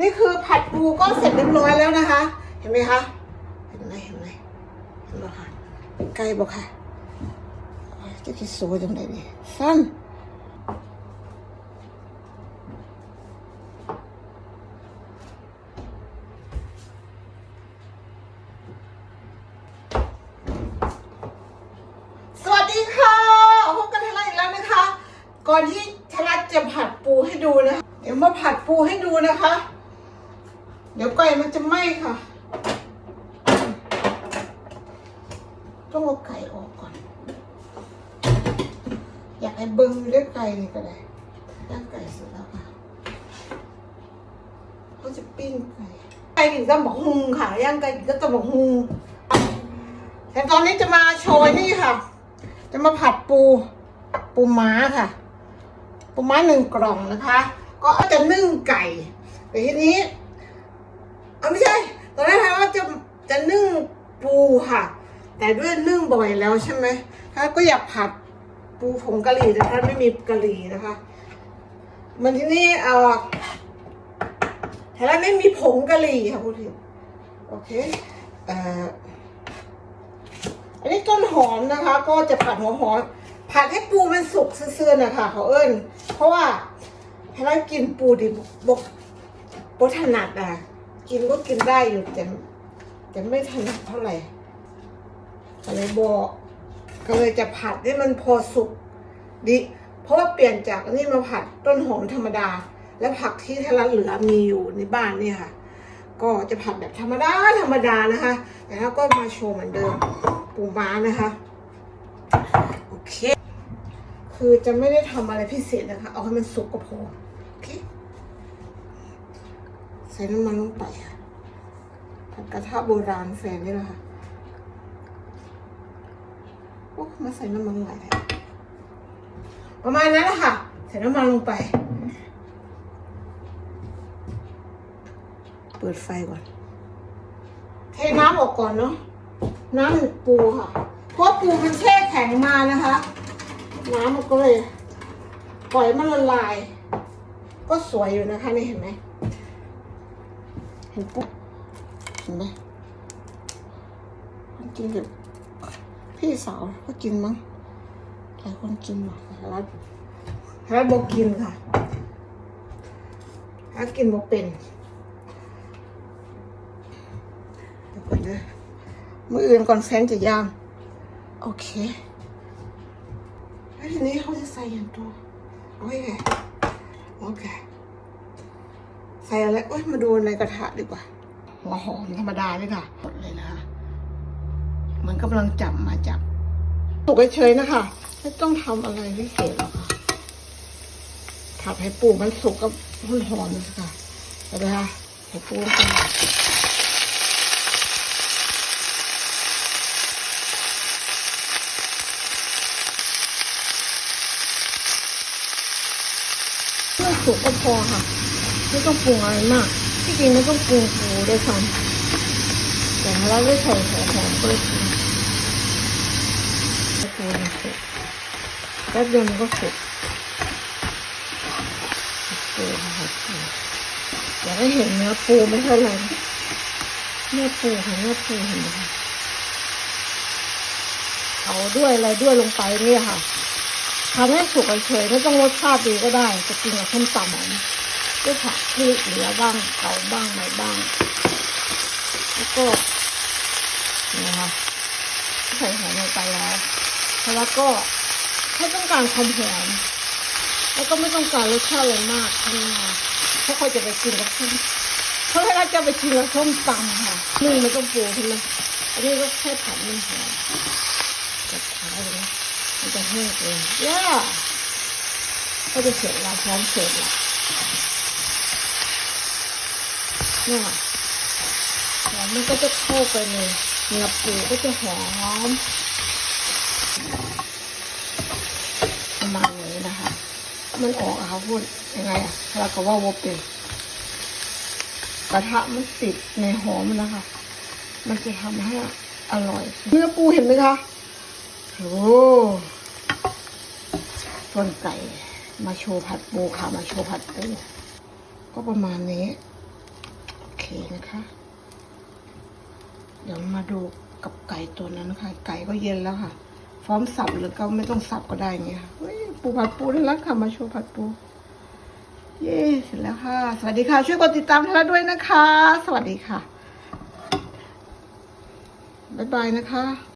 นี่คือผัดปูก็เสร็จเรียบร้อยแล้วนะคะ เห็นไหมคะ เห็นไหมเห็นไหมเห็นไหมคะใกล้บอกค่ะจะคิดสวยจังเลยนี่สั้นสวัสดีค่ะห้องกันอะไรอีกแล้วนะคะก่อนที่ทรัตจะผัดปูให้ดูนะ เดี๋ยวมาผัดปูให้ดูนะคะ เดี๋ยวไก่มันจะไหม้ค่ะ ต้องเอาไก่ออกก่อน อยากให้เบิ้งด้วยไก่นี่ก็ได้ย่างไก่เสร็จแล้วค่ะเขาจะปิ้งไก่ไก่กินกับหมกฮุงค่ะย่างไก่กินกับหมกฮุงแต่ตอนนี้จะมาโชว์นี่ค่ะ จะมาผัดปู ปูม้าค่ะ ปูม้าหนึ่งกล่องนะคะ ก็จะนึ่งไก่แต่ทีนี้ เอาไม่ใช่ ตอนแรกว่าจะจะนึ่งปูค่ะ แต่ด้วยนึ่งบ่อยแล้วใช่ไหมถ้าก็อยากผัดปูผงกะหรี่แต่ถ้าไม่มีกะหรี่นะคะ มันที่นี่เออแต่ถ้าไม่มีผงกะหรี่ค่ะพูดถึงโอเคเอ่ออันนี้ต้นหอมนะคะ ก็จะผัดหัวหอมผัดให้ปูมันสุกเสื่อๆนะคะเขาเอิ้นเพราะว่าถ้เรากินปูดิบบกบถนัดอะ กินก็กินได้อยู่แต่แต่ไม่ถนัดเท่าไหร่ก็เลยบอกก็เลยจะผัดให้มันพอสุกดิเพราะว่าเปลี่ยนจากนนี้มาผัดต้นหอมธรรมดา และผักที่ทารันเหลือมีอยู่ในบ้านเนี่ยค่ะ ก็จะผัดแบบธรรมดาธรรมดานะคะแต่แล้วก็มาโชว์เหมือนเดิมปูม้านะคะโอเค คือจะไม่ได้ทำอะไรพิเศษนะคะ เอาให้มันสุกก็พอโอเค ส่น้ำมันลงไปค่ะผัดกระทะโบราณแฟนนี่แหละค่ะโอ้มาใส่น้ำมันหลประมาณนั้นแหละค่ะ ใส่น้ำมันลงไป เปิดไฟก่อน เทน้ำออกก่อนเนาะน้ำหนึบปูค่ะ เพราะปูมันแช่แข็งมานะคะ น้ำมันก็เลย ปล่อยมันละลาย ก็สวยอยู่นะคะนี่เห็นไหม นปุ๊บเห็นไหมคนกินกับพี่สาวก็กินมั้งหลายคนกินหรอกแล้วแล้วบอกกินค่ะถ้ากินบอกเป็นเดี๋ยวก่อนนะมืออื่นก่อนแฟนจะย่าง โอเคแล้วทีนี้เขาจะใส่อย่างตัวโอเคโอเค ใส่อะไรโอ้ยมาดูในกระทะดีกว่า หัวหอมธรรมดาเลยค่ะหมดเลยนะคะเหมันกำลังจับมาจับตุกเฉยๆนะคะ ไม่ต้องทำอะไรพิเศษหรอกค่ะผัดให้ปูมันสุกกับมันหอมเลยค่ะเห็นไหมคะให้ปูมันเป็นมันสุกก็พอค่ะ ไม่ต้องปรุงอะไรมาก ที่จริงไม่ต้องปรุงหมูด้วยซ้ำแต่เราได้ใส่หัวหอมเลยปรุงแล้วปูมันสุกแป๊บเดียวมันก็สุกปูค่ะปูอยากให้เห็นเนื้อปูไม่เท่าไหร่เนื้อปูค่ะเนื้อปูเห็นไหมคะเอาด้วยอะไรด้วยลงไปเนี่ยค่ะทำให้สุกเฉยๆไม่ต้องรสชาติดีก็ได้จะกินกับส้มตำ อะด้วยผักที่เหลือบ้างเก่าบ้างใหม่บ้าง แล้วก็นี่นะคะใส่หอมลงไปแล้วแล้วก็ไม่ต้องการความหอมแล้วก็ไม่ต้องการรสชาติอะไรมากนี่นะเพราะเขาจะไปกินกับส้มเพราะเราจะไปกินกับส้มตำค่ะนึ่งไม่ต้องปรุงใช่ไหมอันนี้ก็แค่ผัดมันหอมจะขาเลยนะมันจะแห้งเองย่าก็จะเสร็จแล้วพร้อมเสร็จแล้ว นี่ยค่ะหอมมันก็จะเข้าไปในเนื้อปูก็จะหอมประมาณนี้นะคะ มันออกอะค่ะพูดยังไงอะเราก็ว่าว่าเป็นกระทะมันติดในหอมมันนะคะ มันจะทำให้อร่อย เนื้อปูเห็นไหมคะโอ้ต้นไก่มาโชว์ผัดปูค่ะ มาโชว์ผัดปูก็ประมาณนี้ นะคะ เดี๋ยวมาดูกับไก่ตัวนั้นค่ะไก่ก็เย็นแล้วค่ะ พร้อมสับหรือก็ไม่ต้องสับก็ได้เงี้ยค่ะเฮ้ยปูผัดปูน่แหละค่ะมาโชว์ผัดปู เย้เสร็จแล้วค่ะ สวัสดีค่ะ ช่วยกดติดตามท่าด้วยนะคะ สวัสดีค่ะบ๊ายบายนะคะ